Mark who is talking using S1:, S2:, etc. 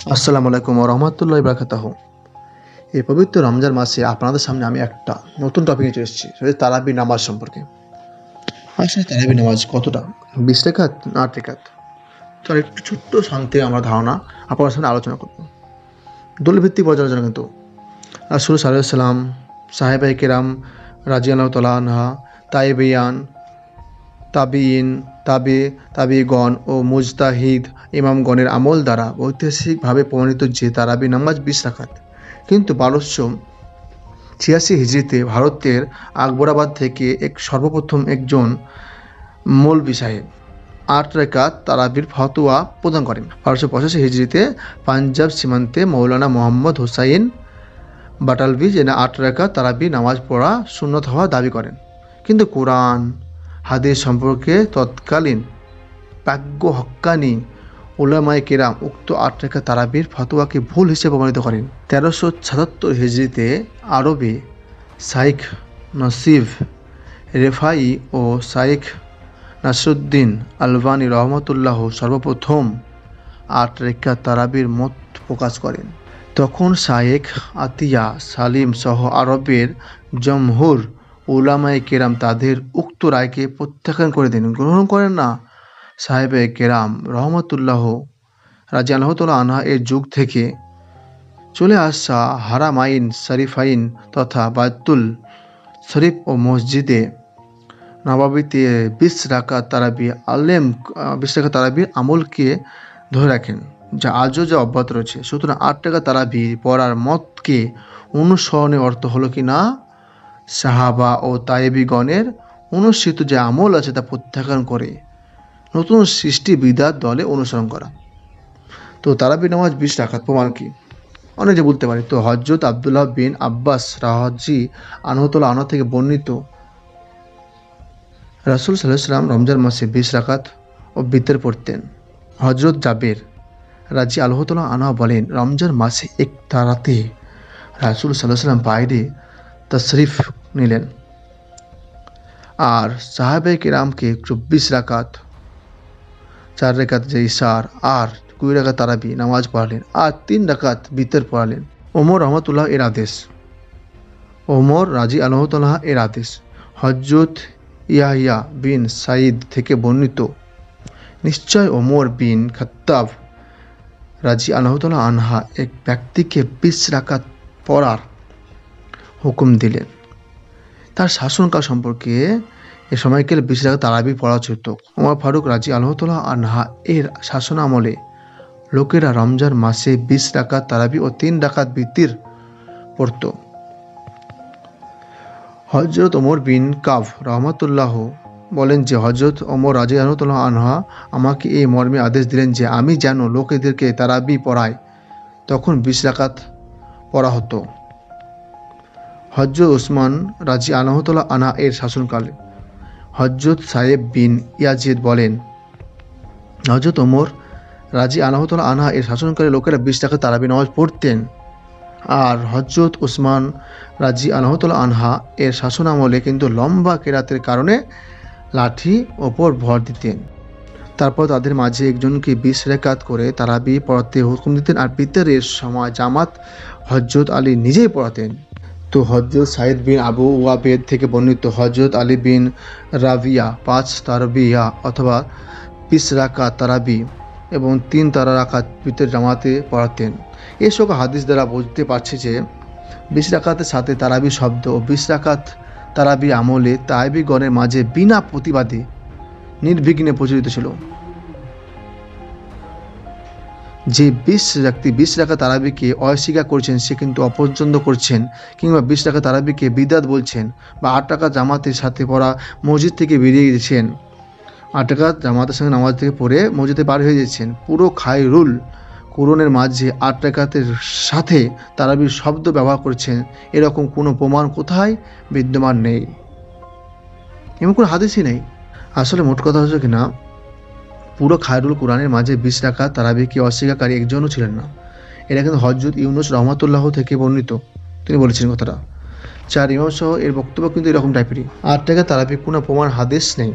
S1: আসসালামু আলাইকুম রহমতুল্লাহ বারাকাতাহ। এই পবিত্র রমজান মাসে আপনাদের সামনে আমি একটা নতুন টপিকে চলে এসেছি, সেটা তারাবি নামাজ সম্পর্কে। আসলে তারাবি নামাজ কতটা? বিশ রেখাত না আট রেখাত? তার একটু ছোট্ট শান্তি আমার ধারণা আপনার সামনে আলোচনা করব। দলভিত্তিক পর্যালোচনা কিন্তু। রাসুল সাল্লাম সাহেবাই কেরাম রাজিয়াল তালা আনহা, তাইবিয়ান তাবিইন, তাবে, তাবিগণ ও মুজতাহিদ ইমামগণের আমল দ্বারা ঐতিহাসিকভাবে প্রমাণিত যে তারাবি নামাজ বিশ রাখাত কিন্তু বারোশো ছিয়াশি হিজড়িতে ভারতের আকবরাবাদ থেকে এক সর্বপ্রথম একজন মৌলবি সাহেব আট রেখাত তারাবির ফতোয়া প্রদান করেন। বারোশো পঁচাশি হিজড়িতে পাঞ্জাব সীমান্তে মৌলানা মোহাম্মদ হোসাইন বাটালভি, যেন আট রেখা তারাবি নামাজ পড়া সুন্নত হওয়া দাবি করেন। কিন্তু কোরআন হাদিস সম্পর্কে তৎকালীন প্রাজ্ঞ হক্কানি ওলামায় কেরাম উক্ত আট রেখা তারাবির ফতোয়াকে ভুল হিসেবে প্রমাণিত করেন। তেরোশো সাতাত্তর হিজড়িতে আরবে সাইখ নসিব রেফাই ও সাইখ নাসরুদ্দিন আলবানী রহমতুল্লাহ সর্বপ্রথম আট রেখা তারাবির মত প্রকাশ করেন। তখন শায়েখ আতিয়া সালিম সহ আরবের জমহুর উলামায়ে কেরাম তাদের উক্ত রায়কে প্রত্যাখ্যান করে দেন। গ্রহণ করেন না। সাহেবে কেরাম রহমতুল্লাহ রাজি আল্লাহতুল্লাহ আনহা এর যুগ থেকে চলে আসা হারামাইন, শরীফাইন তথা বায়তুল শরীফ ও মসজিদে নবাবিতে বিশ রাকা তারাবি আলেম, বিশ রাকা তারাবির আমলকে ধরে রাখেন, যা আজও যা অব্যাহত রয়েছে। সুতরাং আট টাকা তারাবি পড়ার মতকে অনুসরণের অর্থ হলো কি না? সাহাবা ও তায়েবিগণের অনুষ্ঠিত যে আমল আছে তা প্রত্যাখ্যান করে, নতুন সৃষ্টি বিদাত দলে অনুসরণ করা। তো তারাবি নামাজ বিশ রাখাত প্রমাণ কি? অনেক বলতে পারি, তো হজরত আবদুল্লাহ বিন আব্বাস রাহজি আনহতুল্লাহ আনহ থেকে বর্ণিত, রাসুল সাল্লাম রমজান মাসে বিশ রাকাত ও বিতের পড়তেন হজরত জাবের রাজি আলহতুল্লাহ আনহা বলেন, রমজান মাসে এক তারাতে রাসুল সাল্লাহ সাল্লাম বাইরে তশরিফ নিলেন। আর সাহাবে কিরামকে চব্বিশ রাকাত, চার রেখাত যে ইশার আর কুড়ি রাকাত তারাবি নামাজ পড়ালেন আর তিন রাকাত বিতের পড়ালেন। ওমর রহমতুল্লাহ এর আদেশ। ওমর রাজি আলহতুল্লাহ এর আদেশ। হজরত ইয়াহিয়া বিন সাইদ থেকে বর্ণিত। নিশ্চয় ওমর বিন খত্তাব রাজি আলহতুল্লাহ আনহা এক ব্যক্তিকে বিশ রাকাত পড়ার হুকুম দিলেন। তার শাসনকাল সম্পর্কে এ সময়কালে বিশ রাকাত তারাবি পড়া হতো ওমর ফারুক রাজি আলহতুল্লাহ আনহা এর শাসন আমলে লোকেরা রমজান মাসে বিশ ডাকাত তারাবি ও তিন ডাকাত বৃত্তির পড়তো। হজরত ওমর বিন কাভ রহমতুল্লাহ বলেন যে হজরত ওমর রাজি রহমতুল্লাহ আনহা আমাকে এই মর্মে আদেশ দিলেন যে, আমি যেন লোকেদেরকে তারাবি পড়াই, তখন বিশ রাকাত পড়া হতো। হজরত ওসমান রাজি আনহতুল্লাহ আনহা এর শাসনকালে হজরত সাহেব বিন ইয়াজিদ বলেন হজরত ওমর রাজি আনহতুল্লাহ আনহা এর শাসনকালে লোকেরা বিশ টাকা তারাবি নামাজ পড়তেন আর হজরত উসমান রাজি আনহতুল্লাহ আনহা এর শাসন আমলে কিন্তু লম্বা কেরাতের কারণে লাঠি ওপর ভর দিতেন। তারপর তাদের মাঝে একজনকে বিশ রেকাত করে তারাবি পড়াতে হুকুম দিতেন আর পিতরের সময় জামাত হজরত আলী নিজেই পড়াতেন। তো হজরত সাইদ বিন আবু ওয়াবেদ থেকে বর্ণিত হজরত আলী বিন রাবিয়া, পাঁচ তারবিয়া অথবা বিশ রাকাত তারাবি এবং তিন তারা রাকাত পিতর জামাতে পড়াতেন। এসব হাদিস দ্বারা বুঝতে পারছি যে বিশ রাকাতের সাথে তারাবি শব্দ ও বিশ রাকাত তারাবি আমলে তাইবিগণের মাঝে বিনা প্রতিবাদে নির্বিঘ্নে প্রচলিত ছিল। যে বিশ ব্যক্তি, বিশ রাখা তারাবিকে অস্বীকার করছেন, সে কিন্তু অপছন্দ করছেন কিংবা বিশ টাকা তারাবিকে বিদাত বলছেন বা আট টাকা জামাতের সাথে পড়া মসজিদ থেকে বেরিয়ে গেছেন। আট টাকা জামাতের সঙ্গে নামাজ থেকে পড়ে মসজিদে পার হয়ে যাচ্ছেন পুরো খায়রুল কোরনের মাঝে আট টাকাতের সাথে তারাবির শব্দ ব্যবহার করছেন। এরকম কোনো প্রমাণ কোথায়? বিদ্যমান নেই। এমন কোনো হাদিসই নেই। আসলে মোট কথা হচ্ছে কিনা পুরো খায়রুল কোরআনের মাঝে বিশ রাখা তারাবিকে অস্বীকারী একজনও ছিলেন না। এটা কিন্তু হজরত ইউনুস রহমতুল্লাহ থেকে বর্ণিত। তিনি বলেছেন কথাটা। চার ইমাম সহ এর বক্তব্য কিন্তু এরকম টাইপেরই আর টাকা তারাবি কোনো প্রমাণ হাদিস নেই।